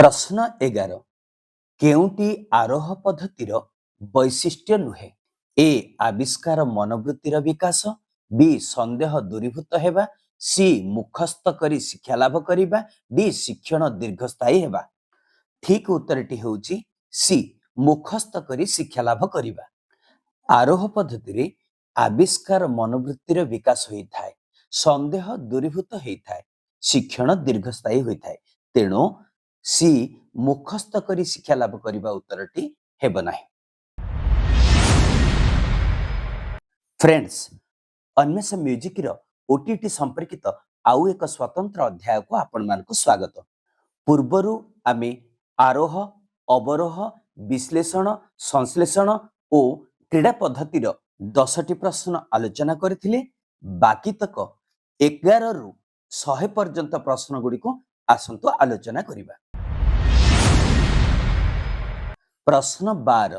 ପ୍ରଶ୍ନ ଏଗାର। କେଉଁଟି ଆରୋହ ପଦ୍ଧତିର ବୈଶିଷ୍ଟ୍ୟ ନୁହେଁ? ଏ. ଆବିଷ୍କାର ମନୋବୃତ୍ତିର ବିକାଶ। ବି. ସନ୍ଦେହ ଦୂରୀଭୂତ ହେବା। ସି. ମୁଖସ୍ଥ କରି ଶିକ୍ଷା ଲାଭ କରିବା। ଡି. ଶିକ୍ଷଣ ଦୀର୍ଘସ୍ଥାୟୀ ହେବା। ଠିକ ଉତ୍ତରଟି ହେଉଛି ସି. ମୁଖସ୍ଥ କରି ଶିକ୍ଷା ଲାଭ କରିବା। ଆରୋହ ପଦ୍ଧତିରେ ଆବିଷ୍କାର ମନୋବୃତ୍ତିର ବିକାଶ ହୋଇଥାଏ। ସନ୍ଦେହ ଦୂରୀଭୂତ ହେଇଥାଏ। ଶିକ୍ଷଣ ଦୀର୍ଘସ୍ଥାୟୀ ହୋଇଥାଏ। ତେଣୁ ସି ମୁଖସ୍ଥ କରି ଶିକ୍ଷା ଲାଭ କରିବା ଉତ୍ତରଟି ହେବ ନାହିଁ। ଫ୍ରେଣ୍ଡସ୍ ଅନ୍ମେଷ ମ୍ୟୁଜିକର ଓଟିଟି ସମ୍ପର୍କିତ ଆଉ ଏକ ସ୍ୱତନ୍ତ୍ର ଅଧ୍ୟାୟକୁ ଆପଣମାନଙ୍କୁ ସ୍ୱାଗତ। ପୂର୍ବରୁ ଆମେ ଆରୋହ ଅବରୋହ ବିଶ୍ଳେଷଣ ସଂଶ୍ଳେଷଣ ଓ କ୍ରୀଡ଼ା ପଦ୍ଧତିର ଦଶଟି ପ୍ରଶ୍ନ ଆଲୋଚନା କରିଥିଲେ। ବାକିତକ ଏଗାରରୁ ଶହେ ପର୍ଯ୍ୟନ୍ତ ପ୍ରଶ୍ନ ଗୁଡ଼ିକୁ ଆସନ୍ତୁ ଆଲୋଚନା କରିବା। ପ୍ରଶ୍ନ ବାର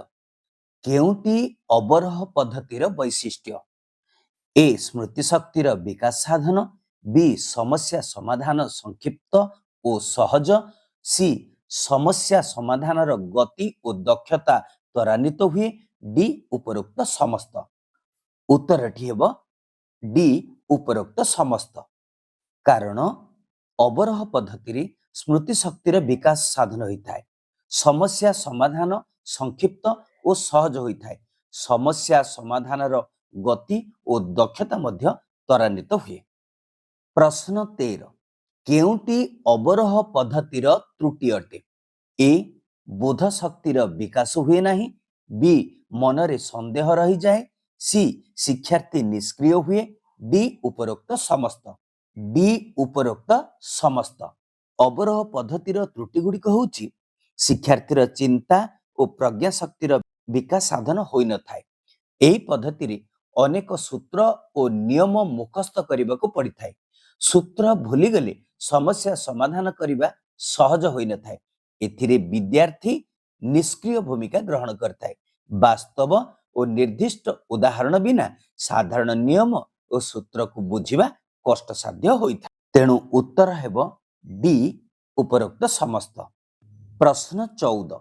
କେଉଁଟି ଅବରୋହ ପଦ୍ଧତିର ବୈଶିଷ୍ଟ୍ୟ? ଏ ସ୍ମୃତି ଶକ୍ତିର ବିକାଶ ସାଧନ ବି ସମସ୍ୟା ସମାଧାନ ସଂକ୍ଷିପ୍ତ ଓ ସହଜ ସି ସମସ୍ୟା ସମାଧାନର ଗତି ଓ ଦକ୍ଷତା ତ୍ୱରାନ୍ୱିତ ହୁଏ ଡି ଉପରୋକ୍ତ ସମସ୍ତ। ଉତ୍ତରଟି ହେବ ଡି ଉପରୋକ୍ତ ସମସ୍ତ। କାରଣ ଅବରୋହ ପଦ୍ଧତିରେ ସ୍ମୃତି ଶକ୍ତିର ବିକାଶ ସାଧନ ହୋଇଥାଏ। ସମସ୍ୟା ସମାଧାନ ସଂକ୍ଷିପ୍ତ ଓ ସହଜ ହୋଇଥାଏ ସମସ୍ୟା ସମାଧାନର ଗତି ଓ ଦକ୍ଷତା ମଧ୍ୟ ତ୍ୱରାନ୍ୱିତ ହୁଏ। ପ୍ରଶ୍ନ ତେର କେଉଁଟି ଅବରୋହ ପଦ୍ଧତିର ତ୍ରୁଟି ଅଟେ? ଏ ବୋଧ ଶକ୍ତିର ବିକାଶ ହୁଏ ନାହିଁ। ବି ମନରେ ସନ୍ଦେହ ରହିଯାଏ। ସି ଶିକ୍ଷାର୍ଥୀ ନିଷ୍କ୍ରିୟ ହୁଏ। ଡି ଉପରୋକ୍ତ ସମସ୍ତ। ଡି ଉପରୋକ୍ତ ସମସ୍ତ। ଅବରୋହ ପଦ୍ଧତିର ତ୍ରୁଟି ଗୁଡ଼ିକ ହେଉଛି ଶିକ୍ଷାର୍ଥୀର ଚିନ୍ତା ଓ ପ୍ରଜ୍ଞା ଶକ୍ତିର ବିକାଶ ସାଧନ ହୋଇନଥାଏ। ଏହି ପଦ୍ଧତିରେ ଅନେକ ସୂତ୍ର ଓ ନିୟମ ମୁଖସ୍ଥ କରିବାକୁ ପଡ଼ିଥାଏ। ସୂତ୍ର ଭୁଲିଗଲେ ସମସ୍ୟା ସମାଧାନ କରିବା ସହଜ ହୋଇନଥାଏ। ଏଥିରେ ବିଦ୍ୟାର୍ଥୀ ନିଷ୍କ୍ରିୟ ଭୂମିକା ଗ୍ରହଣ କରିଥାଏ। ବାସ୍ତବ ଓ ନିର୍ଦ୍ଦିଷ୍ଟ ଉଦାହରଣ ବିନା ସାଧାରଣ ନିୟମ ଓ ସୂତ୍ରକୁ ବୁଝିବା କଷ୍ଟସାଧ୍ୟ ହୋଇଥାଏ। ତେଣୁ ଉତ୍ତର ହେବ ଡି ଉପରୋକ୍ତ ସମସ୍ତ। ପ୍ରଶ୍ନ ଚଉଦ।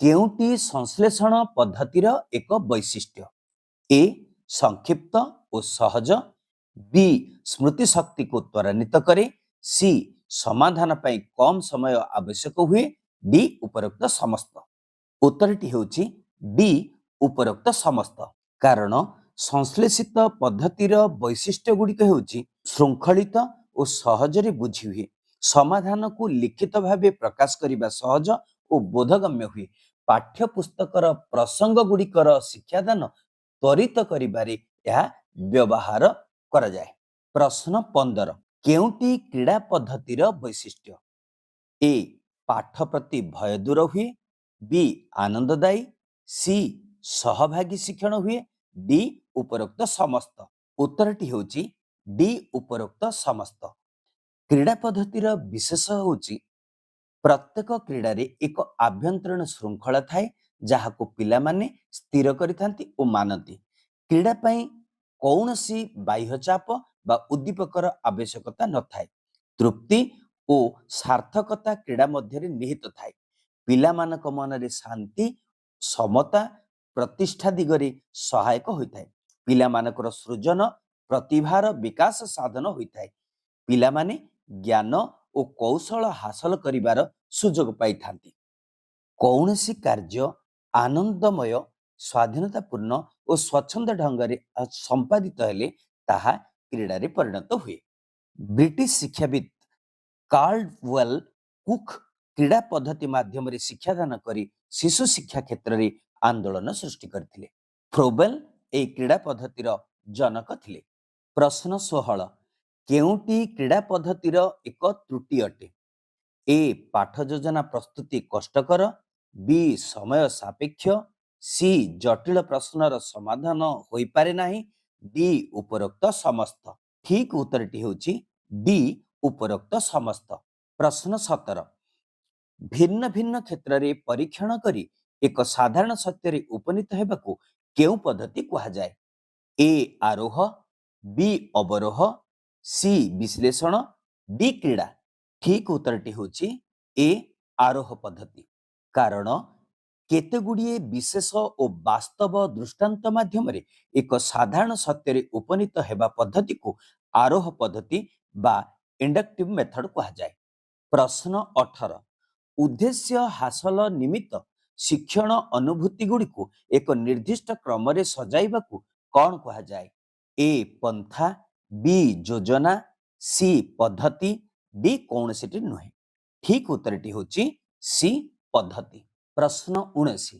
କେଉଁଟି ସଂଶ୍ଳେଷଣ ପଦ୍ଧତିର ଏକ ବୈଶିଷ୍ଟ୍ୟ? ଏ ସଂକ୍ଷିପ୍ତ ଓ ସହଜ। ବି ସ୍ମୃତି ଶକ୍ତିକୁ ତ୍ୱରାନ୍ୱିତ କରେ। ସି ସମାଧାନ ପାଇଁ କମ୍ ସମୟ ଆବଶ୍ୟକ ହୁଏ। ଡି ଉପରୋକ୍ତ ସମସ୍ତ। ଉତ୍ତରଟି ହେଉଛି ଡି ଉପରୋକ୍ତ ସମସ୍ତ। କାରଣ ସଂଶ୍ଳେଷିତ ପଦ୍ଧତିର ବୈଶିଷ୍ଟ୍ୟ ଗୁଡ଼ିକ ହେଉଛି ଶୃଙ୍ଖଳିତ ଓ ସହଜରେ ବୁଝି ହୁଏ। ସମାଧାନକୁ ଲିଖିତ ଭାବେ ପ୍ରକାଶ କରିବା ସହଜ ଓ ବୋଧଗମ୍ୟ ହୁଏ। ପାଠ୍ୟପୁସ୍ତକର ପ୍ରସଙ୍ଗ ଗୁଡ଼ିକର ଶିକ୍ଷାଦାନ ତ୍ୱରିତ କରିବାରେ ଏହା ବ୍ୟବହାର କରାଯାଏ। ପ୍ରଶ୍ନ ପନ୍ଦର କେଉଁଟି କ୍ରୀଡ଼ା ପଦ୍ଧତିର ବୈଶିଷ୍ଟ୍ୟ? ଏ ପାଠ ପ୍ରତି ଭୟ ଦୂର ହୁଏ। ବି ଆନନ୍ଦଦାୟୀ। ସି ସହଭାଗୀ ଶିକ୍ଷଣ ହୁଏ। ଡି ଉପରୋକ୍ତ ସମସ୍ତ। ଉତ୍ତରଟି ହେଉଛି ଡି ଉପରୋକ୍ତ ସମସ୍ତ। କ୍ରୀଡ଼ା ପଦ୍ଧତିର ବିଶେଷ ହେଉଛି ପ୍ରତ୍ୟେକ କ୍ରୀଡ଼ାରେ ଏକ ଆଭ୍ୟନ୍ତରୀଣ ଶୃଙ୍ଖଳା ଥାଏ ଯାହାକୁ ପିଲାମାନେ ସ୍ଥିର କରିଥାନ୍ତି ଓ ମାନନ୍ତି। କ୍ରୀଡ଼ା ପାଇଁ କୌଣସି ବାହ୍ୟ ଚାପ ବା ଉଦ୍ଦୀପକର ଆବଶ୍ୟକତା ନଥାଏ। ତୃପ୍ତି ଓ ସାର୍ଥକତା କ୍ରୀଡ଼ା ମଧ୍ୟରେ ନିହିତ ଥାଏ। ପିଲାମାନଙ୍କ ମନରେ ଶାନ୍ତି ସମତା ପ୍ରତିଷ୍ଠା ଦିଗରେ ସହାୟକ ହୋଇଥାଏ। ପିଲାମାନଙ୍କର ସୃଜନ ପ୍ରତିଭାର ବିକାଶ ସାଧନ ହୋଇଥାଏ। ପିଲାମାନେ ଜ୍ଞାନ ଓ କୌଶଳ ହାସଲ କରିବାର ସୁଯୋଗ ପାଇଥାନ୍ତି। କୌଣସି କାର୍ଯ୍ୟ ଆନନ୍ଦମୟ ସ୍ୱାଧୀନତାପୂର୍ଣ୍ଣ ଓ ସ୍ୱଚ୍ଛନ୍ଦ ଢଙ୍ଗରେ ସମ୍ପାଦିତ ହେଲେ ତାହା କ୍ରୀଡ଼ାରେ ପରିଣତ ହୁଏ। ବ୍ରିଟିଶ ଶିକ୍ଷାବିତ୍ କାର୍ଲୱେଲ କୁକ୍ କ୍ରୀଡ଼ା ପଦ୍ଧତି ମାଧ୍ୟମରେ ଶିକ୍ଷାଦାନ କରି ଶିଶୁ ଶିକ୍ଷା କ୍ଷେତ୍ରରେ ଆନ୍ଦୋଳନ ସୃଷ୍ଟି କରିଥିଲେ। ଫ୍ରୋବେଲ ଏହି କ୍ରୀଡ଼ା ପଦ୍ଧତିର ଜନକ ଥିଲେ। ପ୍ରଶ୍ନ ଷୋହଳ କେଉଁଟି କ୍ରୀଡ଼ା ପଦ୍ଧତିର ଏକ ତ୍ରୁଟି ଅଟେ? ଏ. ପାଠ ଯୋଜନା ପ୍ରସ୍ତୁତି କଷ୍ଟକର। ବି. ସମୟ ସାପେକ୍ଷ। ସି. ଜଟିଳ ପ୍ରଶ୍ନର ସମାଧାନ ହୋଇପାରେ ନାହିଁ। ଡି. ଉପରୋକ୍ତ ସମସ୍ତ। ଠିକ ଉତ୍ତରଟି ହେଉଛି ଡି. ଉପରୋକ୍ତ ସମସ୍ତ। ପ୍ରଶ୍ନ ସତର। ଭିନ୍ନ ଭିନ୍ନ କ୍ଷେତ୍ରରେ ପରୀକ୍ଷଣ କରି ଏକ ସାଧାରଣ ସତ୍ୟରେ ଉପନୀତ ହେବାକୁ କେଉଁ ପଦ୍ଧତି କୁହାଯାଏ? ଏ. ଆରୋହ। ବି. ଅବରୋହ। ସି ବିଶ୍ଳେଷଣ ଡି କ୍ରୀଡ଼ା। ଠିକ ଉତ୍ତରଟି ହେଉଛି ଏ ଆରୋହ ପଦ୍ଧତି। କାରଣ କେତେଗୁଡ଼ିଏ ବିଶେଷ ଓ ବାସ୍ତବ ଦୃଷ୍ଟାନ୍ତ ମାଧ୍ୟମରେ ଏକ ସାଧାରଣ ସତ୍ୟରେ ଉପନୀତ ହେବା ପଦ୍ଧତିକୁ ଆରୋହ ପଦ୍ଧତି ବା ଇଣ୍ଡକ୍ଟିଭ ମେଥଡ କୁହାଯାଏ। ପ୍ରଶ୍ନ ଅଠର। ଉଦ୍ଦେଶ୍ୟ ହାସଲ ନିମିତ୍ତ ଶିକ୍ଷଣ ଅନୁଭୂତି ଗୁଡ଼ିକୁ ଏକ ନିର୍ଦ୍ଦିଷ୍ଟ କ୍ରମରେ ସଜାଇବାକୁ କଣ କୁହାଯାଏ? ଏ ପନ୍ଥା ବି ଯୋଜନା ସି ପଦ୍ଧତି ଡି କୌଣସିଟି ନୁହେଁ ଠିକ ଉତ୍ତରଟି ହେଉଛି ସି ପଦ୍ଧତି ପ୍ରଶ୍ନ ଉଣେଇଶି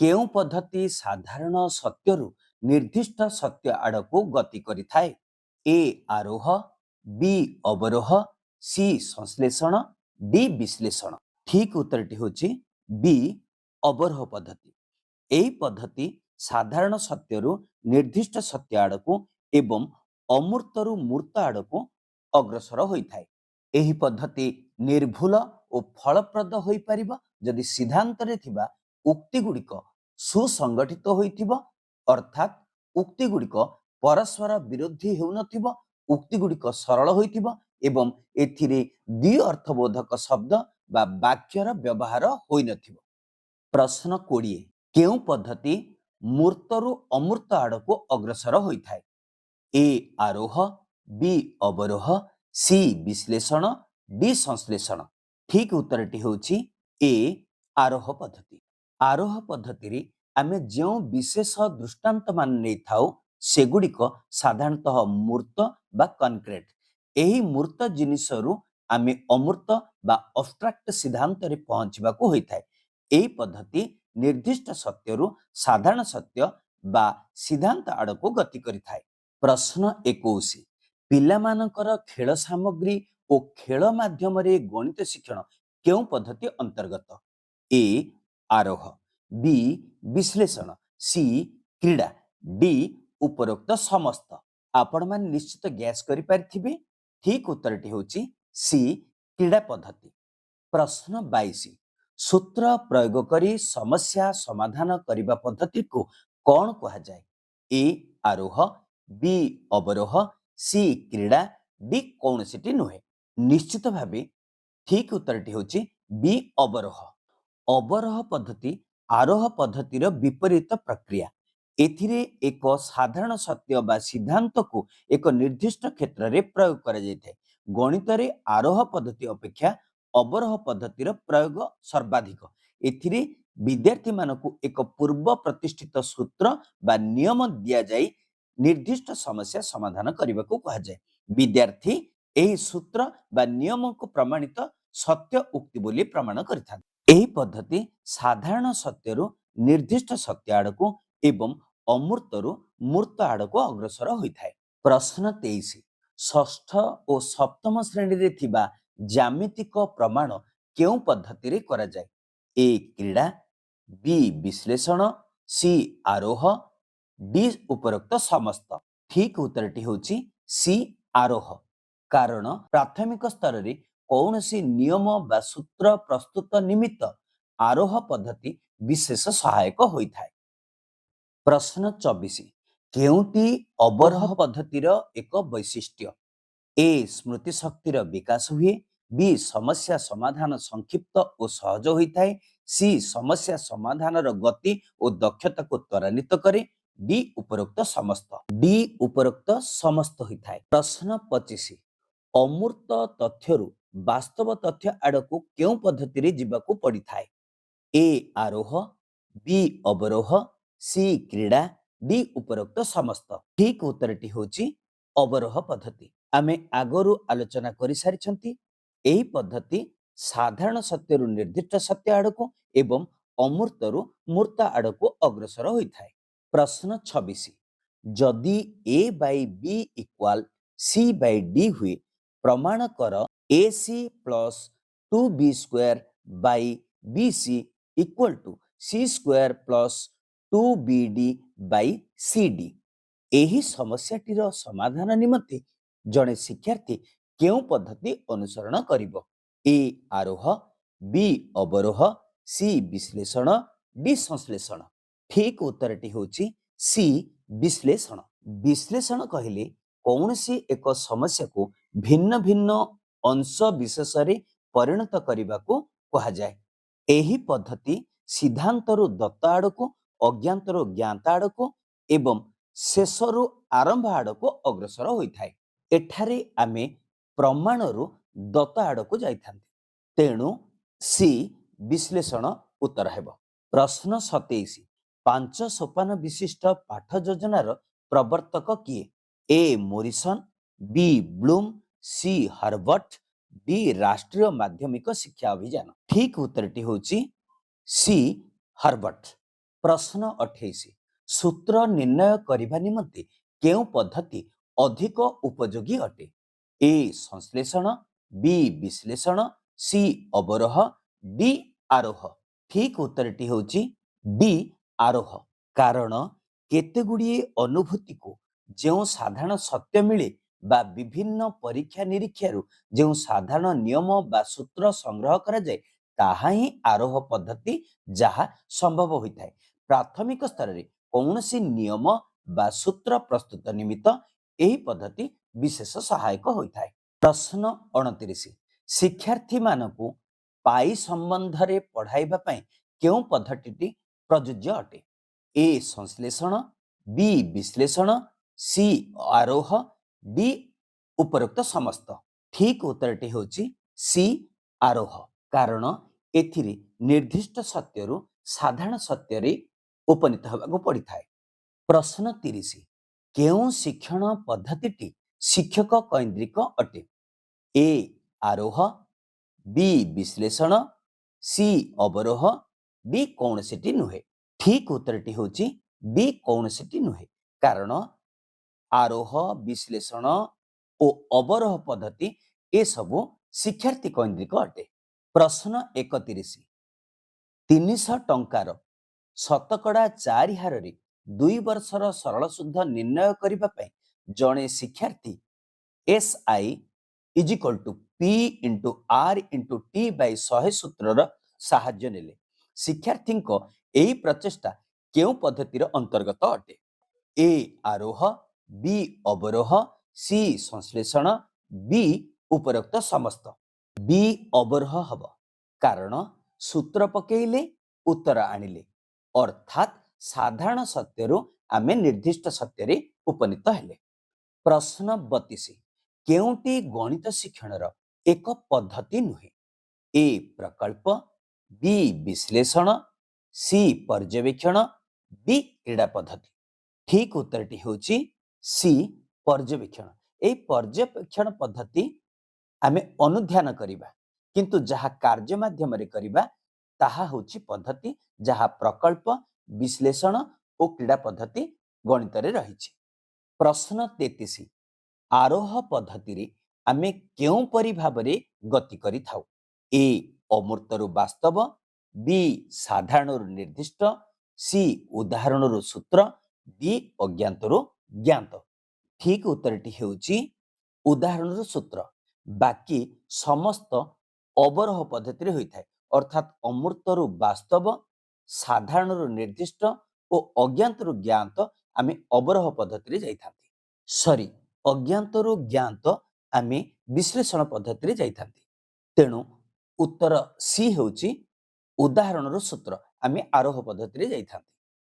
କେଉଁ ପଦ୍ଧତି ସାଧାରଣ ସତ୍ୟରୁ ନିର୍ଦ୍ଦିଷ୍ଟ ସତ୍ୟ ଆଡ଼କୁ ଗତି କରିଥାଏ ଏ ଆରୋହ ବି ଅବରୋହ ସି ସଂଶ୍ଳେଷଣ ଡି ବିଶ୍ଳେଷଣ ଠିକ ଉତ୍ତରଟି ହେଉଛି ବି ଅବରୋହ ପଦ୍ଧତି ଏହି ପଦ୍ଧତି ସାଧାରଣ ସତ୍ୟରୁ ନିର୍ଦ୍ଦିଷ୍ଟ ସତ୍ୟ ଆଡ଼କୁ ଏବଂ ଅମୂର୍ତ୍ତରୁ ମୂର୍ତ୍ତ ଆଡ଼କୁ ଅଗ୍ରସର ହୋଇଥାଏ। ଏହି ପଦ୍ଧତି ନିର୍ଭୁଲ ଓ ଫଳପ୍ରଦ ହୋଇପାରିବ ଯଦି ସିଦ୍ଧାନ୍ତରେ ଥିବା ଉକ୍ତି ଗୁଡ଼ିକ ସୁସଂଗଠିତ ହୋଇଥିବ ଅର୍ଥାତ୍ ଉକ୍ତି ଗୁଡ଼ିକ ପରସ୍ପର ବିରୋଧୀ ହେଉନଥିବ ଉକ୍ତି ଗୁଡ଼ିକ ସରଳ ହୋଇଥିବ ଏବଂ ଏଥିରେ ଦ୍ୱି ଅର୍ଥବୋଧକ ଶବ୍ଦ ବା ବାକ୍ୟର ବ୍ୟବହାର ହୋଇନଥିବ। ପ୍ରଶ୍ନ କୋଡ଼ିଏ କେଉଁ ପଦ୍ଧତି ମୂର୍ତ୍ତରୁ ଅମୂର୍ତ୍ତ ଆଡ଼କୁ ଅଗ୍ରସର ହୋଇଥାଏ? ଏ ଆରୋହ ବି ଅବରୋହ ସି ବିଶ୍ଳେଷଣ ଡି ସଂଶ୍ଳେଷଣ। ଠିକ ଉତ୍ତରଟି ହେଉଛି ଏ ଆରୋହ ପଦ୍ଧତି। ଆରୋହ ପଦ୍ଧତିରେ ଆମେ ଯେଉଁ ବିଶେଷ ଦୃଷ୍ଟାନ୍ତ ମାନ ନେଇଥାଉ ସେଗୁଡ଼ିକ ସାଧାରଣତଃ ମୂର୍ତ୍ତ ବା କନକ୍ରିଟ ଏହି ମୂର୍ତ୍ତ ଜିନିଷରୁ ଆମେ ଅମୂର୍ତ୍ତ ବା ଅବଷ୍ଟ୍ରାକ୍ଟ ସିଦ୍ଧାନ୍ତରେ ପହଞ୍ଚିବାକୁ ହୋଇଥାଏ। ଏହି ପଦ୍ଧତି ନିର୍ଦ୍ଦିଷ୍ଟ ସତ୍ୟରୁ ସାଧାରଣ ସତ୍ୟ ବା ସିଦ୍ଧାନ୍ତ ଆଡ଼କୁ ଗତି କରିଥାଏ। ପ୍ରଶ୍ନ ଏକୋଇଶ। ପିଲାମାନଙ୍କର ଖେଳ ସାମଗ୍ରୀ ଓ ଖେଳ ମାଧ୍ୟମରେ ଗଣିତ ଶିକ୍ଷଣ କେଉଁ ପଦ୍ଧତି ଅନ୍ତର୍ଗତ? ଏ ଆରୋହ। ବି ବିଶ୍ଳେଷଣ। ସି କ୍ରୀଡ଼ା। ଡି ଉପରୋକ୍ତ ସମସ୍ତ। ଆପଣମାନେ ନିଶ୍ଚିତ ଗ୍ୟାସ୍ କରିପାରିଥିବେ? ଠିକ ଉତ୍ତରଟି ହେଉଛି ସି କ୍ରୀଡ଼ା ପଦ୍ଧତି। ପ୍ରଶ୍ନ ବାଇଶ। ସୂତ୍ର ପ୍ରୟୋଗ କରି ସମସ୍ୟା ସମାଧାନ କରିବା ପଦ୍ଧତିକୁ କଣ କୁହାଯାଏ? ଏ ଆରୋହ। ବି ଅବରୋହ ସି କ୍ରୀଡ଼ା ଡି କୌଣସିଟି ନୁହେଁ। ନିଶ୍ଚିତ ଭାବେ ଠିକ ଉତ୍ତରଟି ହେଉଛି ବି ଅବରୋହ। ଅବରୋହ ପଦ୍ଧତି ଆରୋହ ପଦ୍ଧତିର ବିପରୀତ ପ୍ରକ୍ରିୟା। ଏଥିରେ ଏକ ସାଧାରଣ ସତ୍ୟ ବା ସିଦ୍ଧାନ୍ତକୁ ଏକ ନିର୍ଦ୍ଦିଷ୍ଟ କ୍ଷେତ୍ରରେ ପ୍ରୟୋଗ କରାଯାଇଥାଏ। ଗଣିତରେ ଆରୋହ ପଦ୍ଧତି ଅପେକ୍ଷା ଅବରୋହ ପଦ୍ଧତିର ପ୍ରୟୋଗ ସର୍ବାଧିକ। ଏଥିରେ ବିଦ୍ୟାର୍ଥୀମାନଙ୍କୁ ଏକ ପୂର୍ବ ପ୍ରତିଷ୍ଠିତ ସୂତ୍ର ବା ନିୟମ ଦିଆଯାଇ ନିର୍ଦ୍ଦିଷ୍ଟ ସମସ୍ୟା ସମାଧାନ କରିବାକୁ କୁହାଯାଏ। ବିଦ୍ୟାର୍ଥୀ ଏହି ସୂତ୍ର ବା ନିୟମକୁ ପ୍ରମାଣିତ ସତ୍ୟ ଉକ୍ତି ବୋଲି ପ୍ରମାଣ କରିଥାନ୍ତି। ଏହି ପଦ୍ଧତି ସାଧାରଣ ସତ୍ୟରୁ ନିର୍ଦ୍ଦିଷ୍ଟ ସତ୍ୟ ଆଡ଼କୁ ଏବଂ ଅମୂର୍ତ୍ତରୁ ମୂର୍ତ୍ତ ଆଡ଼କୁ ଅଗ୍ରସର ହୋଇଥାଏ। ପ୍ରଶ୍ନ ତେଇଶ ଷଷ୍ଠ ଓ ସପ୍ତମ ଶ୍ରେଣୀରେ ଥିବା ଜ୍ୟାମିତିକ ପ୍ରମାଣ କେଉଁ ପଦ୍ଧତିରେ କରାଯାଏ? ଏ କ୍ରୀଡ଼ା ବି ବିଶ୍ଳେଷଣ ସି ଆରୋହ ଡି ଉପରୋକ୍ତ ସମସ୍ତ। ଠିକ ଉତ୍ତରଟି ହେଉଛି ସି ଆରୋହ। କାରଣ ପ୍ରାଥମିକ ସ୍ତରରେ କୌଣସି ନିୟମ ବା ସୂତ୍ର ପ୍ରସ୍ତୁତ ନିମିତ୍ତ ଆରୋହ ପଦ୍ଧତି ବିଶେଷ ସହାୟକ ହୋଇଥାଏ। ପ୍ରଶ୍ନ ଚବିଶ। କେଉଁଟି ଅବରୋହ ପଦ୍ଧତିର ଏକ ବୈଶିଷ୍ଟ୍ୟ? ଏ ସ୍ମୃତି ଶକ୍ତିର ବିକାଶ ହୁଏ ବି ସମସ୍ୟା ସମାଧାନ ସଂକ୍ଷିପ୍ତ ଓ ସହଜ ହୋଇଥାଏ ସି ସମସ୍ୟା ସମାଧାନର ଗତି ଓ ଦକ୍ଷତାକୁ ତ୍ୱରାନ୍ୱିତ କରେ ଡି ଉପରୋକ୍ତ ସମସ୍ତ। ଡି ଉପରୋକ୍ତ ସମସ୍ତ ହୋଇଥାଏ। ପ୍ରଶ୍ନ ପଚିଶ। ଅମୂର୍ତ୍ତ ତଥ୍ୟରୁ ବାସ୍ତବ ତଥ୍ୟ ଆଡ଼କୁ କେଉଁ ପଦ୍ଧତିରେ ଯିବାକୁ ପଡ଼ିଥାଏ? ଏ ଆରୋହ ବି ଅବରୋହ ସି କ୍ରୀଡ଼ା ଡି ଉପରୋକ୍ତ ସମସ୍ତ। ଠିକ ଉତ୍ତରଟି ହେଉଛି ଅବରୋହ ପଦ୍ଧତି। ଆମେ ଆଗରୁ ଆଲୋଚନା କରିସାରିଛନ୍ତି ଏହି ପଦ୍ଧତି ସାଧାରଣ ସତ୍ୟରୁ ନିର୍ଦ୍ଦିଷ୍ଟ ସତ୍ୟ ଆଡ଼କୁ ଏବଂ ଅମୂର୍ତ୍ତରୁ ମୂର୍ତ୍ତ ଆଡ଼କୁ ଅଗ୍ରସର ହୋଇଥାଏ। ପ୍ରଶ୍ନ ଛବିଶ। ଯଦି A by B equal C by D ହୁଏ ପ୍ରମାଣ କର A C plus two B square by B C equal two C square plus two B D by C D ଏହି ସମସ୍ୟାଟିର ସମାଧାନ ନିମନ୍ତେ ଜଣେ ଶିକ୍ଷାର୍ଥୀ କେଉଁ ପଦ୍ଧତି ଅନୁସରଣ କରିବ? ଏ ଆରୋହ ବି ଅବରୋହ ସି ବିଶ୍ଳେଷଣ ଡି ସଂଶ୍ଳେଷଣ। ଠିକ ଉତ୍ତରଟି ହେଉଛି ସି ବିଶ୍ଳେଷଣ। ବିଶ୍ଳେଷଣ କହିଲେ କୌଣସି ଏକ ସମସ୍ୟାକୁ ଭିନ୍ନ ଭିନ୍ନ ଅଂଶ ବିଶେଷରେ ପରିଣତ କରିବାକୁ କୁହାଯାଏ। ଏହି ପଦ୍ଧତି ସିଦ୍ଧାନ୍ତରୁ ଦତ୍ତ ଆଡ଼କୁ ଅଜ୍ଞାତରୁ ଜ୍ଞାତ ଆଡ଼କୁ ଏବଂ ଶେଷରୁ ଆରମ୍ଭ ଆଡ଼କୁ ଅଗ୍ରସର ହୋଇଥାଏ। ଏଠାରେ ଆମେ ପ୍ରମାଣରୁ ଦତ୍ତ ଆଡ଼କୁ ଯାଇଥାନ୍ତି। ତେଣୁ ସି ବିଶ୍ଳେଷଣ ଉତ୍ତର ହେବ। ପ୍ରଶ୍ନ ସତେଇଶ। ପାଞ୍ଚ ସୋପାନ ବିଶିଷ୍ଟ ପାଠ ଯୋଜନାର ପ୍ରବର୍ତ୍ତକ କିଏ? A. Morrison B. Bloom C. Herbart D. ରାଷ୍ଟ୍ରୀୟ ମାଧ୍ୟମିକ ଶିକ୍ଷା ଅଭିଯାନ। ଠିକ ଉତ୍ତରଟି ହେଉଛି ସି. ହର୍ବଟ ପ୍ରଶ୍ନ ଅଠେଇଶ। ସୂତ୍ର ନିର୍ଣ୍ଣୟ କରିବା ନିମନ୍ତେ କେଉଁ ପଦ୍ଧତି ଅଧିକ ଉପଯୋଗୀ ଅଟେ? ଏ. ସଂଶ୍ଳେଷଣ ବି. ବିଶ୍ଳେଷଣ ସି. ଅବରୋହ ଡି. ଆରୋହ। ଠିକ ଉତ୍ତରଟି ହେଉଛି ଡି. ଆରୋହ। କାରଣ କେତେଗୁଡ଼ିଏ ଅନୁଭୂତିକୁ ଯେଉଁ ସାଧାରଣ ସତ୍ୟ ମିଳେ ବା ବିଭିନ୍ନ ପରୀକ୍ଷା ନିରୀକ୍ଷାରୁ ଯେଉଁ ସାଧାରଣ ନିୟମ ବା ସୂତ୍ର ସଂଗ୍ରହ କରାଯାଏ ତାହା ହିଁ ଆରୋହ ପଦ୍ଧତି ଯାହା ସମ୍ଭବ ହୋଇଥାଏ। ପ୍ରାଥମିକ ସ୍ତରରେ କୌଣସି ନିୟମ ବା ସୂତ୍ର ପ୍ରସ୍ତୁତ ନିମିତ୍ତ ଏହି ପଦ୍ଧତି ବିଶେଷ ସହାୟକ ହୋଇଥାଏ। ପ୍ରଶ୍ନ ଅଣତିରିଶ। ଶିକ୍ଷାର୍ଥୀମାନଙ୍କୁ ପାଇ ସମ୍ବନ୍ଧରେ ପଢ଼ାଇବା ପାଇଁ କେଉଁ ପଦ୍ଧତିଟି ପ୍ରଯୁଜ୍ୟ ଅଟେ। ଏ ସଂଶ୍ଳେଷଣ ବି ବିଶ୍ଳେଷଣ ସି ଆରୋହ ଡି ଉପରୋକ୍ତ ସମସ୍ତ। ଠିକ ଉତ୍ତରଟି ହେଉଛି ସି ଆରୋହ। କାରଣ ଏଥିରେ ନିର୍ଦ୍ଦିଷ୍ଟ ସତ୍ୟରୁ ସାଧାରଣ ସତ୍ୟରେ ଉପନୀତ ହେବାକୁ ପଡ଼ିଥାଏ। ପ୍ରଶ୍ନ ତିରିଶ। କେଉଁ ଶିକ୍ଷଣ ପଦ୍ଧତିଟି ଶିକ୍ଷକ କୈନ୍ଦ୍ରିକ ଅଟେ? ଏ ଆରୋହ ବି ବିଶ୍ଳେଷଣ ସି ଅବରୋହ ଡି କୌଣସିଟି ନୁହେଁ। ଠିକ ଉତ୍ତରଟି ହେଉଛି ଡି କୌଣସିଟି ନୁହେଁ। କାରଣ ଆରୋହ ବିଶ୍ଳେଷଣ ଓ ଅବରୋହ ପଦ୍ଧତି ଏସବୁ ଶିକ୍ଷାର୍ଥୀ କୈନ୍ଦ୍ରିକ ଅଟେ। ପ୍ରଶ୍ନ ଏକତିରିଶ। ତିନିଶହ ଟଙ୍କାର ଶତକଡ଼ା ଚାରି ହାରରେ ଦୁଇ ବର୍ଷର ସରଳ ସୁଧ ନିର୍ଣ୍ଣୟ କରିବା ପାଇଁ ଜଣେ ଶିକ୍ଷାର୍ଥୀ S I is equal to P into R into T by ଶହେ ସୂତ୍ରର ସାହାଯ୍ୟ ନେଲେ। ଶିକ୍ଷାର୍ଥୀଙ୍କ ଏହି ପ୍ରଚେଷ୍ଟା କେଉଁ ପଦ୍ଧତିର ଅନ୍ତର୍ଗତ ଅଟେ? ଏ ଆରୋହ ବି ଅବରୋହ ସି ସଂଶ୍ଳେଷଣ ବି ଉପରୋକ୍ତ ସମସ୍ତ। ବି ଅବରୋହ ହବ। କାରଣ ସୂତ୍ର ପକେଇଲେ ଉତ୍ତର ଆଣିଲେ। ଅର୍ଥାତ୍ ସାଧାରଣ ସତ୍ୟରୁ ଆମେ ନିର୍ଦ୍ଦିଷ୍ଟ ସତ୍ୟରେ ଉପନୀତ ହେଲେ। ପ୍ରଶ୍ନ ବତିଶ। କେଉଁଟି ଗଣିତ ଶିକ୍ଷଣର ଏକ ପଦ୍ଧତି ନୁହେଁ? ଏ ପ୍ରକଳ୍ପ ବି ବିଶ୍ଳେଷଣ ସି ପର୍ଯ୍ୟବେକ୍ଷଣ ଡି କ୍ରୀଡ଼ା ପଦ୍ଧତି ଠିକ ଉତ୍ତରଟି ହେଉଛି ସି ପର୍ଯ୍ୟବେକ୍ଷଣ ଏହି ପର୍ଯ୍ୟବେକ୍ଷଣ ପଦ୍ଧତି ଆମେ ଅନୁଧ୍ୟାନ କରିବା କିନ୍ତୁ ଯାହା କାର୍ଯ୍ୟ ମାଧ୍ୟମରେ କରିବା ତାହା ହେଉଛି ପଦ୍ଧତି ଯାହା ପ୍ରକଳ୍ପ ବିଶ୍ଳେଷଣ ଓ କ୍ରୀଡ଼ା ପଦ୍ଧତି ଗଣିତରେ ରହିଛି। ପ୍ରଶ୍ନ ତେତିଶ ଆରୋହ ପଦ୍ଧତିରେ ଆମେ କେଉଁପରି ଭାବରେ ଗତି କରିଥାଉ? ଏ ଅମୂର୍ତ୍ତରୁ ବାସ୍ତବ ବି ସାଧାରଣରୁ ନିର୍ଦ୍ଦିଷ୍ଟ ସି ଉଦାହରଣରୁ ସୂତ୍ର ଡି ଅଜ୍ଞାତରୁ ଜ୍ଞାତ। ଠିକ ଉତ୍ତରଟି ହେଉଛି ଉଦାହରଣରୁ ସୂତ୍ର। ବାକି ସମସ୍ତ ଅବରୋହ ପଦ୍ଧତିରେ ହୋଇଥାଏ। ଅର୍ଥାତ୍ ଅମୂର୍ତ୍ତରୁ ବାସ୍ତବ ସାଧାରଣରୁ ନିର୍ଦ୍ଦିଷ୍ଟ ଓ ଅଜ୍ଞାତରୁ ଜ୍ଞାତ ଆମେ ଅବରୋହ ପଦ୍ଧତିରେ ଯାଇଥାନ୍ତି। ସରି ଅଜ୍ଞାତରୁ ଜ୍ଞାତ ଆମେ ବିଶ୍ଳେଷଣ ପଦ୍ଧତିରେ ଯାଇଥାନ୍ତି। ତେଣୁ ଉତ୍ତର ସି ହେଉଛି ଉଦାହରଣରୁ ସୂତ୍ର। ଆମେ ଆରୋହ ପଦ୍ଧତିରେ ଯାଇଥାନ୍ତି।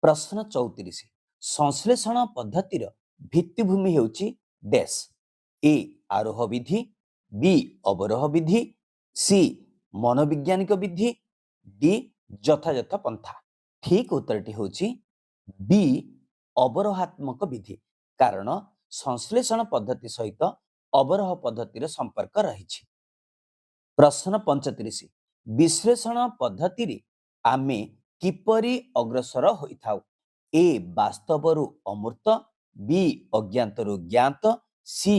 ପ୍ରଶ୍ନ ଚଉତିରିଶ। ସଂଶ୍ଳେଷଣ ପଦ୍ଧତିର ଭିତ୍ତିଭୂମି ହେଉଛି ଡ୍ୟାସ୍ ଏ ଆରୋହ ବିଧି ବି ଅବରୋହ ବିଧି ସି ମନୋବିଜ୍ଞାନିକ ବିଧି ଡି ଯଥାଯଥ ପନ୍ଥା। ଠିକ ଉତ୍ତରଟି ହେଉଛି ବି ଅବରୋହାତ୍ମକ ବିଧି। କାରଣ ସଂଶ୍ଳେଷଣ ପଦ୍ଧତି ସହିତ ଅବରୋହ ପଦ୍ଧତିର ସମ୍ପର୍କ ରହିଛି। ପ୍ରଶ୍ନ ପଞ୍ଚତିରିଶ। ବିଶ୍ଳେଷଣ ପଦ୍ଧତିରେ ଆମେ କିପରି ଅଗ୍ରସର ହୋଇଥାଉ? ଏ ବାସ୍ତବରୁ ଅମୂର୍ତ୍ତ ବି ଅଜ୍ଞାତରୁ ଜ୍ଞାତ ସି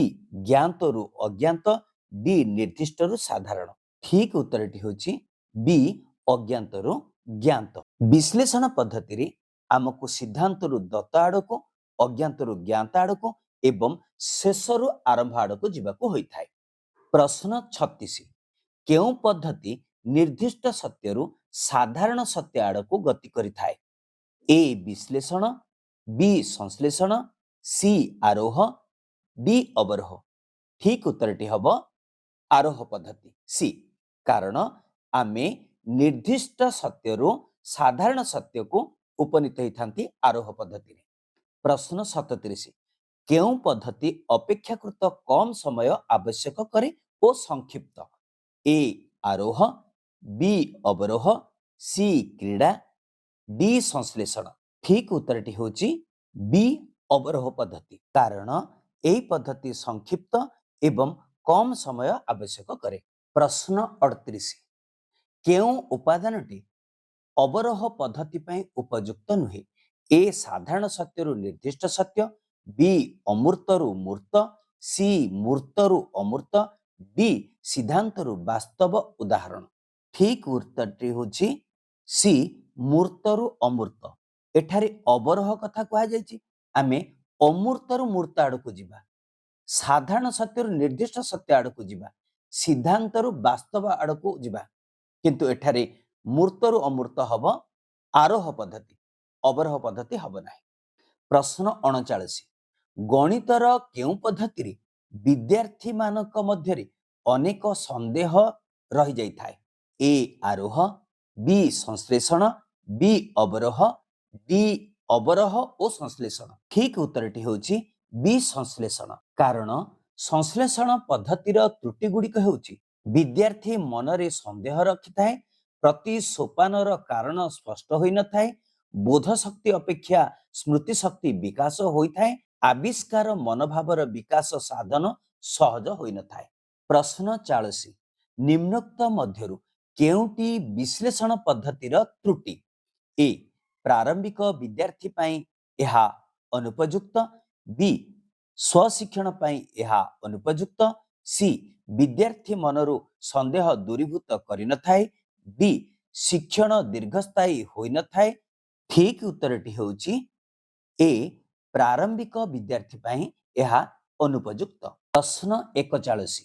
ଜ୍ଞାତରୁ ଅଜ୍ଞାତ ଡି ନିର୍ଦ୍ଦିଷ୍ଟରୁ ସାଧାରଣ। ଠିକ ଉତ୍ତରଟି ହେଉଛି ବି ଅଜ୍ଞାତରୁ ଜ୍ଞାତ। ବିଶ୍ଳେଷଣ ପଦ୍ଧତିରେ ଆମକୁ ସିଦ୍ଧାନ୍ତରୁ ଦତ୍ତ ଆଡ଼କୁ ଅଜ୍ଞାତରୁ ଜ୍ଞାତ ଆଡ଼କୁ ଏବଂ ଶେଷରୁ ଆରମ୍ଭ ଆଡ଼କୁ ଯିବାକୁ ହୋଇଥାଏ। ପ୍ରଶ୍ନ ଛତିଶ। କେଉଁ ପଦ୍ଧତି ନିର୍ଦ୍ଦିଷ୍ଟ ସତ୍ୟରୁ ସାଧାରଣ ସତ୍ୟ ଆଡ଼କୁ ଗତି କରିଥାଏ? ଏ ବିଶ୍ଳେଷଣ ବି ସଂଶ୍ଳେଷଣ ସି ଆରୋହ ଡି ଅବରୋହ। ଠିକ ଉତ୍ତରଟି ହବ ଆରୋହ ପଦ୍ଧତି। ସି କାରଣ ଆମେ ନିର୍ଦ୍ଦିଷ୍ଟ ସତ୍ୟରୁ ସାଧାରଣ ସତ୍ୟକୁ ଉପନୀତ ହେଇଥାନ୍ତି ଆରୋହ ପଦ୍ଧତିରେ। ପ୍ରଶ୍ନ ସତତିରିଶ। କେଉଁ ପଦ୍ଧତି ଅପେକ୍ଷାକୃତ କମ ସମୟ ଆବଶ୍ୟକ କରେ ଓ ସଂକ୍ଷିପ୍ତ? ଏ ଆରୋହ ବି ଅବରୋହ ସି କ୍ରୀଡ଼ା ଡି ସଂଶ୍ଳେଷଣ ଠିକ ଉତ୍ତରଟି ହେଉଛି ବି ଅବରୋହ ପଦ୍ଧତି କାରଣ ଏହି ପଦ୍ଧତି ସଂକ୍ଷିପ୍ତ ଏବଂ କମ ସମୟ ଆବଶ୍ୟକ କରେ ପ୍ରଶ୍ନ ଅଡତିରିଶ କେଉଁ ଉପାଦାନଟି ଅବରୋହ ପଦ୍ଧତି ପାଇଁ ଉପଯୁକ୍ତ ନୁହେଁ ଏ ସାଧାରଣ ସତ୍ୟରୁ ନିର୍ଦ୍ଦିଷ୍ଟ ସତ୍ୟ ବି ଅମୂର୍ତ୍ତରୁ ମୂର୍ତ୍ତ ସି ମୂର୍ତ୍ତରୁ ଅମୂର୍ତ୍ତ ଡି ସିଦ୍ଧାନ୍ତରୁ ବାସ୍ତବ ଉଦାହରଣ। ଠିକ ଉତ୍ତରଟି ହେଉଛି ସି ମୂର୍ତ୍ତରୁ ଅମୂର୍ତ୍ତ। ଏଠାରେ ଅବରୋହ କଥା କୁହାଯାଇଛି। ଆମେ ଅମୂର୍ତ୍ତରୁ ମୂର୍ତ୍ତ ଆଡକୁ ଯିବା। ସାଧାରଣ ସତ୍ୟରୁ ନିର୍ଦ୍ଦିଷ୍ଟ ସତ୍ୟ ଆଡକୁ ଯିବା। ସିଦ୍ଧାନ୍ତରୁ ବାସ୍ତବ ଆଡକୁ ଯିବା। କିନ୍ତୁ ଏଠାରେ ମୂର୍ତ୍ତରୁ ଅମୂର୍ତ୍ତ ହବ ଆରୋହ ପଦ୍ଧତି। ଅବରୋହ ପଦ୍ଧତି ହବ ନାହିଁ। ପ୍ରଶ୍ନ ଅଣଚାଳିଶ। ଗଣିତର କେଉଁ ପଦ୍ଧତିରେ ବିଦ୍ୟାର୍ଥୀମାନଙ୍କ ମଧ୍ୟରେ ଅନେକ ସନ୍ଦେହ ରହିଯାଇଥାଏ। ଏ ଆରୋହ ବି ସଂଶ୍ଳେଷଣ ବି ଅବରୋହ ଡି ଅବରୋହ ଓ ସଂଶ୍ଳେଷଣ। ଠିକ ଉତ୍ତରଟି ହେଉଛି ବି ସଂଶ୍ଳେଷଣ। କାରଣ ସଂଶ୍ଳେଷଣ ପଦ୍ଧତିର ତ୍ରୁଟି ଗୁଡ଼ିକ ହେଉଛି ବିଦ୍ୟାର୍ଥୀ ମନରେ ସନ୍ଦେହ ରଖିଥାଏ ପ୍ରତି ସୋପାନର କାରଣ ସ୍ପଷ୍ଟ ହୋଇନଥାଏ ବୋଧ ଶକ୍ତି ଅପେକ୍ଷା ସ୍ମୃତି ଶକ୍ତି ବିକାଶ ହୋଇଥାଏ ଆବିଷ୍କାର ମନୋଭାବର ବିକାଶ ସାଧନ ସହଜ ହୋଇନଥାଏ। ପ୍ରଶ୍ନ ଚାଳିଶ ନିମ୍ନୋକ୍ତ ମଧ୍ୟରୁ କେଉଁଟି ବିଶ୍ଳେଷଣ ପଦ୍ଧତିର ତ୍ରୁଟି? ଏ ପ୍ରାରମ୍ଭିକ ବିଦ୍ୟାର୍ଥୀ ପାଇଁ ଏହା ଅନୁପଯୁକ୍ତ ବି ସ୍ୱଶିକ୍ଷଣ ପାଇଁ ଏହା ଅନୁପଯୁକ୍ତ ସି ବିଦ୍ୟାର୍ଥୀ ମନରୁ ସନ୍ଦେହ ଦୂରୀଭୂତ କରିନଥାଏ ଡି ଶିକ୍ଷଣ ଦୀର୍ଘସ୍ଥାୟୀ ହୋଇନଥାଏ। ଠିକ ଉତ୍ତରଟି ହେଉଛି ଏ ପ୍ରାରମ୍ଭିକ ବିଦ୍ୟାର୍ଥୀ ପାଇଁ ଏହା ଅନୁପଯୁକ୍ତ। ପ୍ରଶ୍ନ ଏକଚାଳିଶ।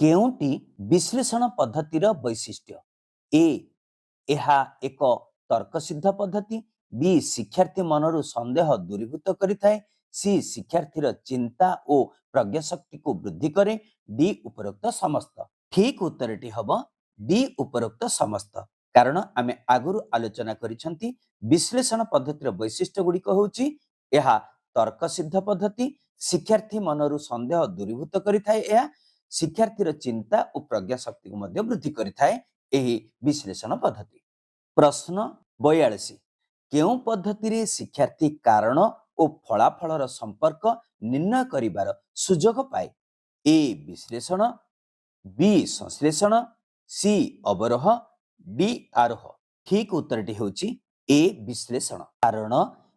କେଉଁଟି ବିଶ୍ଳେଷଣ ପଦ୍ଧତିର ବୈଶିଷ୍ଟ୍ୟ? ଏ ଏହା ଏକ ତର୍କସିଦ୍ଧ ପଦ୍ଧତି। ବି ଶିକ୍ଷାର୍ଥୀ ମନରୁ ସନ୍ଦେହ ଦୂରୀଭୂତ କରିଥାଏ। ସି ଶିକ୍ଷାର୍ଥୀର ଚିନ୍ତା ଓ ପ୍ରଜ୍ଞା ଶକ୍ତିକୁ ବୃଦ୍ଧି କରେ। ଡି ଉପରୋକ୍ତ ସମସ୍ତ। ଠିକ ଉତ୍ତରଟି ହବ ଡି ଉପରୋକ୍ତ ସମସ୍ତ। କାରଣ ଆମେ ଆଗରୁ ଆଲୋଚନା କରିଛନ୍ତି ବିଶ୍ଳେଷଣ ପଦ୍ଧତିର ବୈଶିଷ୍ଟ୍ୟ ଗୁଡ଼ିକ ହେଉଛି ଏହା ତର୍କସିଦ୍ଧ ପଦ୍ଧତି ଶିକ୍ଷାର୍ଥୀ ମନରୁ ସନ୍ଦେହ ଦୂରୀଭୂତ କରିଥାଏ। ଏହା ଶିକ୍ଷାର୍ଥୀର ଚିନ୍ତା ଓ ପ୍ରଜ୍ଞା ଶକ୍ତିକୁ ମଧ୍ୟ ବୃଦ୍ଧି କରିଥାଏ ଏହି ବିଶ୍ଳେଷଣ ପଦ୍ଧତି। ପ୍ରଶ୍ନ ବୟାଳିଶ। କେଉଁ ପଦ୍ଧତିରେ ଶିକ୍ଷାର୍ଥୀ କାରଣ ଓ ଫଳାଫଳର ସମ୍ପର୍କ ନିର୍ଣ୍ଣୟ କରିବାର ସୁଯୋଗ ପାଏ? ଏ ବିଶ୍ଳେଷଣ ବି ସଂଶ୍ଳେଷଣ ସି ଅବରୋହ ଡି ଆରୋହ। ଠିକ ଉତ୍ତରଟି ହେଉଛି ଏ ବିଶ୍ଳେଷଣ। କାରଣ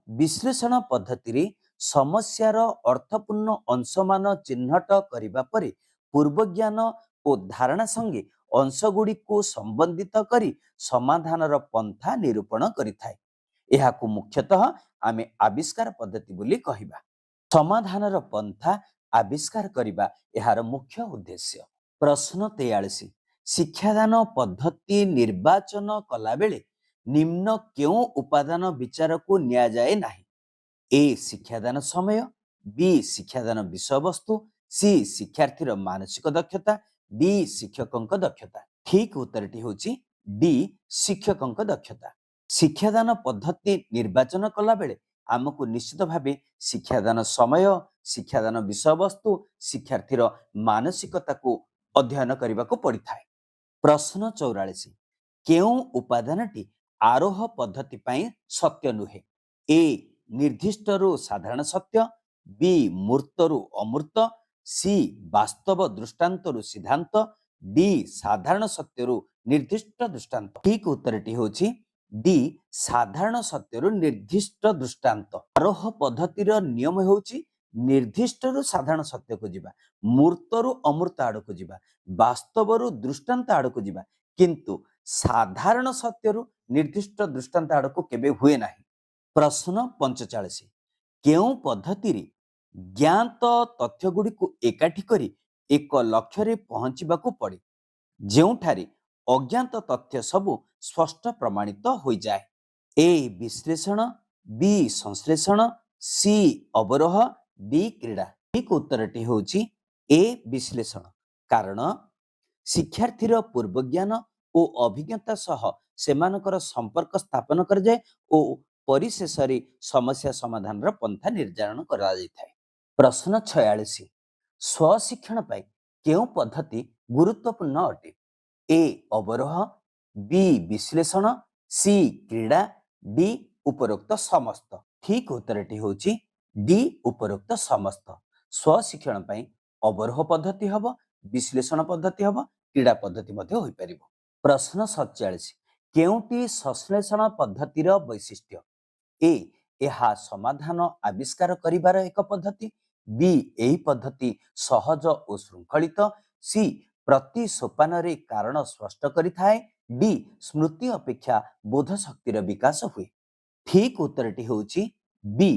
ବିଶ୍ଳେଷଣ ପଦ୍ଧତିରେ ସମସ୍ୟାର ଅର୍ଥପୂର୍ଣ୍ଣ ଅଂଶମାନ ଚିହ୍ନଟ କରିବା ପରେ ପୂର୍ବଜ୍ଞାନ ଓ ଧାରଣା ସଙ୍ଗେ ଅଂଶଗୁଡ଼ିକୁ ସମ୍ବନ୍ଧିତ କରି ସମାଧାନର ପନ୍ଥା ନିରୂପଣ କରିଥାଏ। ଏହାକୁ ମୁଖ୍ୟତଃ ଆମେ ଆବିଷ୍କାର ପଦ୍ଧତି ବୋଲି କହିବା। ସମାଧାନର ପନ୍ଥା ଆବିଷ୍କାର କରିବା ଏହାର ମୁଖ୍ୟ ଉଦ୍ଦେଶ୍ୟ। ପ୍ରଶ୍ନ ତେୟାଳିଶ। ଶିକ୍ଷାଦାନ ପଦ୍ଧତି ନିର୍ବାଚନ କଲାବେଳେ ନିମ୍ନ କେଉଁ ଉପାଦାନ ବିଚାରକୁ ନିଆଯାଏ ନାହିଁ? ଏ ଶିକ୍ଷାଦାନ ସମୟ ବି ଶିକ୍ଷାଦାନ ବିଷୟବସ୍ତୁ ସି ଶିକ୍ଷାର୍ଥୀର ମାନସିକ ଦକ୍ଷତା ଡି ଶିକ୍ଷକଙ୍କ ଦକ୍ଷତା। ଠିକ ଉତ୍ତରଟି ହେଉଛି ଡି ଶିକ୍ଷକଙ୍କ ଦକ୍ଷତା। ଶିକ୍ଷାଦାନ ପଦ୍ଧତି ନିର୍ବାଚନ କଲାବେଳେ ଆମକୁ ନିଶ୍ଚିତ ଭାବେ ଶିକ୍ଷାଦାନ ସମୟ ଶିକ୍ଷାଦାନ ବିଷୟବସ୍ତୁ ଶିକ୍ଷାର୍ଥୀର ମାନସିକତାକୁ ଅଧ୍ୟୟନ କରିବାକୁ ପଡ଼ିଥାଏ। ପ୍ରଶ୍ନ ଚଉରାଳିଶ କେଉଁ ଉପାଦାନଟି ଆରୋହ ପଦ୍ଧତି ପାଇଁ ସତ୍ୟ ନୁହେଁ? ଏ ନିର୍ଦ୍ଦିଷ୍ଟରୁ ସାଧାରଣ ସତ୍ୟ ବି ମୂର୍ତ୍ତରୁ ଅମୂର୍ତ୍ତ ସି ବାସ୍ତବ ଦୃଷ୍ଟାନ୍ତରୁ ସିଦ୍ଧାନ୍ତ ଡି ସାଧାରଣ ସତ୍ୟରୁ ନିର୍ଦ୍ଦିଷ୍ଟ ଦୃଷ୍ଟାନ୍ତ। ଠିକ ଉତ୍ତରଟି ହେଉଛି ଡି ସାଧାରଣ ସତ୍ୟରୁ ନିର୍ଦ୍ଦିଷ୍ଟ ଦୃଷ୍ଟାନ୍ତ। ଆରୋହ ପଦ୍ଧତିର ନିୟମ ହେଉଛି ନିର୍ଦ୍ଦିଷ୍ଟରୁ ସାଧାରଣ ସତ୍ୟକୁ ଯିବା ମୂର୍ତ୍ତରୁ ଅମୂର୍ତ୍ତ ଆଡକୁ ଯିବା ବାସ୍ତବରୁ ଦୃଷ୍ଟାନ୍ତ ଆଡକୁ ଯିବା କିନ୍ତୁ ସାଧାରଣ ସତ୍ୟରୁ ନିର୍ଦ୍ଦିଷ୍ଟ ଦୃଷ୍ଟାନ୍ତ ଆଡକୁ କେବେ ହୁଏ ନାହିଁ। ପ୍ରଶ୍ନ ପଞ୍ଚଚାଳିଶ। କେଉଁ ପଦ୍ଧତିରେ ଜ୍ଞାତ ତଥ୍ୟ ଗୁଡ଼ିକୁ ଏକାଠି କରି ଏକ ଲକ୍ଷ୍ୟରେ ପହଞ୍ଚିବାକୁ ପଡେ? ଯେଉଁଠାରେ ଅଜ୍ଞାତ ତଥ୍ୟ ସବୁ ସ୍ପଷ୍ଟ ପ୍ରମାଣିତ ହୋଇଯାଏ। ଏ ବିଶ୍ଳେଷଣ ବି ସଂଶ୍ଳେଷଣ ସି ଅବରୋହ ଡି କ୍ରୀଡ଼ା। ଠିକ ଉତ୍ତରଟି ହେଉଛି ଏ ବିଶ୍ଳେଷଣ। କାରଣ ଶିକ୍ଷାର୍ଥୀର ପୂର୍ବ ଜ୍ଞାନ ଓ ଅଭିଜ୍ଞତା ସହ ସେମାନଙ୍କର ସମ୍ପର୍କ ସ୍ଥାପନ କରାଯାଏ ଓ ପରିଶେଷରେ ସମସ୍ୟା ସମାଧାନର ପନ୍ଥା ନିର୍ଦ୍ଧାରଣ କରାଯାଇଥାଏ। ପ୍ରଶ୍ନ ଛୟାଳିଶ ସ୍ୱଶିକ୍ଷଣ ପାଇଁ କେଉଁ ପଦ୍ଧତି ଗୁରୁତ୍ୱପୂର୍ଣ୍ଣ ଅଟେ? ଏ ଅବରୋହ ବି ବିଶ୍ଳେଷଣ ସି କ୍ରୀଡ଼ା ଡି ଉପରୋକ୍ତ ସମସ୍ତ। ଠିକ ଉତ୍ତରଟି ହେଉଛି ଡି ଉପରୋକ୍ତ ସମସ୍ତ। ସ୍ୱଶିକ୍ଷଣ ପାଇଁ ଅବରୋହ ପଦ୍ଧତି ହେବ ବିଶ୍ଳେଷଣ ପଦ୍ଧତି ହେବ କ୍ରୀଡ଼ା ପଦ୍ଧତି ମଧ୍ୟ ହୋଇପାରିବ। ପ୍ରଶ୍ନ ସତଚାଳିଶ କେଉଁଟି ସଂଶ୍ଳେଷଣ ପଦ୍ଧତିର ବୈଶିଷ୍ଟ୍ୟ? ଏ ଏହା ସମାଧାନ ଆବିଷ୍କାର କରିବାର ଏକ ପଦ୍ଧତି ବି ଏହି ପଦ୍ଧତି ସହଜ ଓ ଶୃଙ୍ଖଳିତ ସି ପ୍ରତି ସୋପାନରେ କାରଣ ସ୍ପଷ୍ଟ କରିଥାଏ ଡି ସ୍ମୃତି ଅପେକ୍ଷା ବୋଧ ଶକ୍ତିର ବିକାଶ ହୁଏ। ଠିକ ଉତ୍ତରଟି ହେଉଛି ବି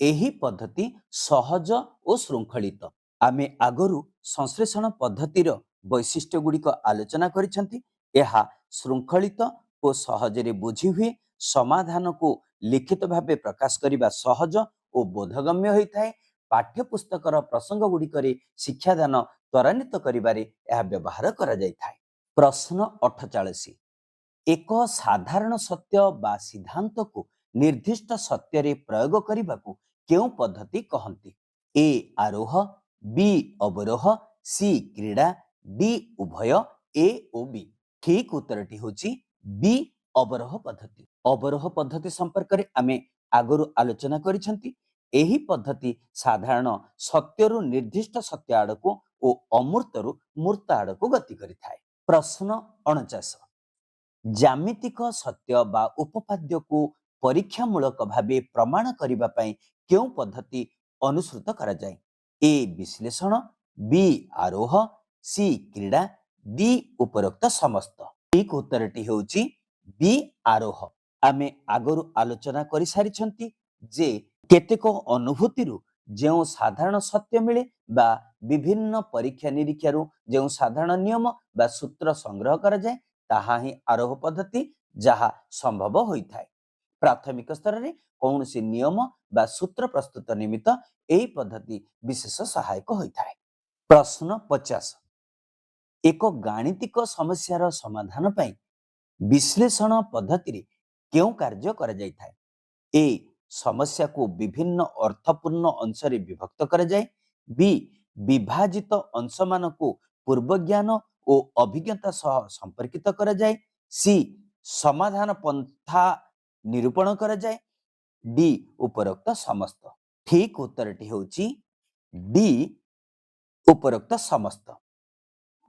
ଏହି ପଦ୍ଧତି ସହଜ ଓ ଶୃଙ୍ଖଳିତ। ଆମେ ଆଗରୁ ସଂଶ୍ଳେଷଣ ପଦ୍ଧତିର ବୈଶିଷ୍ଟ୍ୟ ଗୁଡ଼ିକ ଆଲୋଚନା କରିଛନ୍ତି ଏହା ଶୃଙ୍ଖଳିତ ଓ ସହଜରେ ବୁଝି ହୁଏ ସମାଧାନକୁ ଲିଖିତ ଭାବେ ପ୍ରକାଶ କରିବା ସହଜ ଓ ବୋଧଗମ୍ୟ ହୋଇଥାଏ। ପାଠ୍ୟପୁସ୍ତକର ପ୍ରସଙ୍ଗ ଗୁଡ଼ିକରେ ଶିକ୍ଷାଦାନ ତ୍ୱରାନ୍ୱିତ କରିବାରେ ଏହା ବ୍ୟବହାର କରାଯାଇଥାଏ। ପ୍ରଶ୍ନ ଅଠଚାଳିଶ। ଏକ ସାଧାରଣ ସତ୍ୟ ବା ସିଦ୍ଧାନ୍ତକୁ ନିର୍ଦ୍ଦିଷ୍ଟ ସତ୍ୟରେ ପ୍ରୟୋଗ କରିବାକୁ କେଉଁ ପଦ୍ଧତି କହନ୍ତି? ଏ ଆରୋହ ବି ଅବରୋହ ସି କ୍ରୀଡ଼ା ଡି ଉଭୟ ଏ ଓ ବି। ଠିକ ଉତ୍ତରଟି ହେଉଛି ବି ଅବରୋହ ପଦ୍ଧତି। ଅବରୋହ ପଦ୍ଧତି ସମ୍ପର୍କରେ ଆମେ ଆଗରୁ ଆଲୋଚନା କରିଛନ୍ତି। ଏହି ପଦ୍ଧତି ସାଧାରଣ ସତ୍ୟରୁ ନିର୍ଦ୍ଦିଷ୍ଟ ସତ୍ୟ ଆଡ଼କୁ ଓ ଅମୂର୍ତ୍ତରୁ ମୂର୍ତ୍ତ ଆଡ଼କୁ ଗତି କରିଥାଏ। ପ୍ରଶ୍ନ ଅଣଚାଶ। ଜ୍ୟାମିତିକ ସତ୍ୟ ବା ଉପପାଦ୍ୟକୁ ପରୀକ୍ଷାମୂଳକ ଭାବେ ପ୍ରମାଣ କରିବା ପାଇଁ କେଉଁ ପଦ୍ଧତି ଅନୁସୃତ କରାଯାଏ? ଏ ବିଶ୍ଳେଷଣ ବି ଆରୋହ ସି କ୍ରୀଡ଼ା ଡି ଉପରୋକ୍ତ ସମସ୍ତ। ଠିକ ଉତ୍ତରଟି ହେଉଛି ବି ଆରୋହ। ଆମେ ଆଗରୁ ଆଲୋଚନା କରିସାରିଛନ୍ତି ଯେ କେତେକ ଅନୁଭୂତିରୁ ଯେଉଁ ସାଧାରଣ ସତ୍ୟ ମିଳେ ବା ବିଭିନ୍ନ ପରୀକ୍ଷା ନିରୀକ୍ଷାରୁ ଯେଉଁ ସାଧାରଣ ନିୟମ ବା ସୂତ୍ର ସଂଗ୍ରହ କରାଯାଏ ତାହା ହିଁ ଆରୋହ ପଦ୍ଧତି ଯାହା ସମ୍ଭବ ହୋଇଥାଏ। ପ୍ରାଥମିକ ସ୍ତରରେ କୌଣସି ନିୟମ ବା ସୂତ୍ର ପ୍ରସ୍ତୁତ ନିମିତ୍ତ ଏହି ପଦ୍ଧତି ବିଶେଷ ସହାୟକ ହୋଇଥାଏ। ପ୍ରଶ୍ନ ପଚାଶ। ଏକ ଗାଣିତିକ ସମସ୍ୟାର ସମାଧାନ ପାଇଁ ବିଶ୍ଳେଷଣ ପଦ୍ଧତିରେ କେଉଁ କାର୍ଯ୍ୟ କରାଯାଇଥାଏ। ଏ ସମସ୍ୟାକୁ ବିଭିନ୍ନ ଅର୍ଥପୂର୍ଣ୍ଣ ଅଂଶରେ ବିଭକ୍ତ କରାଯାଏ। ବି ବିଭାଜିତ ଅଂଶମାନଙ୍କୁ ପୂର୍ବଜ୍ଞାନ ଓ ଅଭିଜ୍ଞତା ସହ ସମ୍ପର୍କିତ କରାଯାଏ। ସି ସମାଧାନ ପନ୍ଥା ନିରୂପଣ କରାଯାଏ। ଡି ଉପରୋକ୍ତ ସମସ୍ତ। ଠିକ ଉତ୍ତରଟି ହେଉଛି ଡି ଉପରୋକ୍ତ ସମସ୍ତ।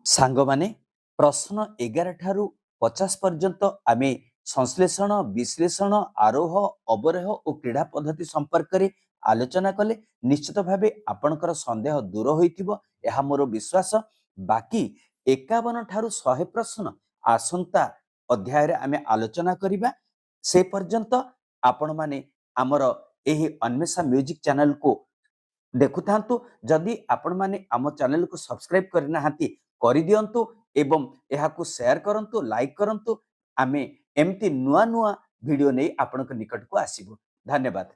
ସାଙ୍ଗମାନେ ପ୍ରଶ୍ନ ଏଗାର ଠାରୁ ପଚାଶ ପର୍ଯ୍ୟନ୍ତ ଆମେ ସଂଶ୍ଳେଷଣ ବିଶ୍ଳେଷଣ ଆରୋହ ଅବରୋହ ଓ କ୍ରୀଡ଼ା ପଦ୍ଧତି ସମ୍ପର୍କରେ ଆଲୋଚନା କଲେ ନିଶ୍ଚିତ ଭାବେ ଆପଣଙ୍କର ସନ୍ଦେହ ଦୂର ହୋଇଥିବ। ଏହା ମୋର ବିଶ୍ୱାସ। ବାକି ଏକାବନ ଠାରୁ ଶହେ ପ୍ରଶ୍ନ ଆସନ୍ତା ଅଧ୍ୟାୟରେ ଆମେ ଆଲୋଚନା କରିବା। ସେ ପର୍ଯ୍ୟନ୍ତ ଆପଣମାନେ ଆମର ଏହି ଅନ୍ମେଷା ମ୍ୟୁଜିକ ଚ୍ୟାନେଲକୁ ଦେଖୁଥାନ୍ତୁ। ଯଦି ଆପଣମାନେ ଆମ ଚ୍ୟାନେଲକୁ ସବସ୍କ୍ରାଇବ କରିନାହାନ୍ତି କରିଦିଅନ୍ତୁ ଏବଂ ଏହାକୁ ସେୟାର କରନ୍ତୁ ଲାଇକ୍ କରନ୍ତୁ। ଆମେ ଏମିତି ନୂଆ ନୂଆ ଭିଡ଼ିଓ ନେଇ ଆପଣଙ୍କ ନିକଟକୁ ଆସିବୁ ଧନ୍ୟବାଦ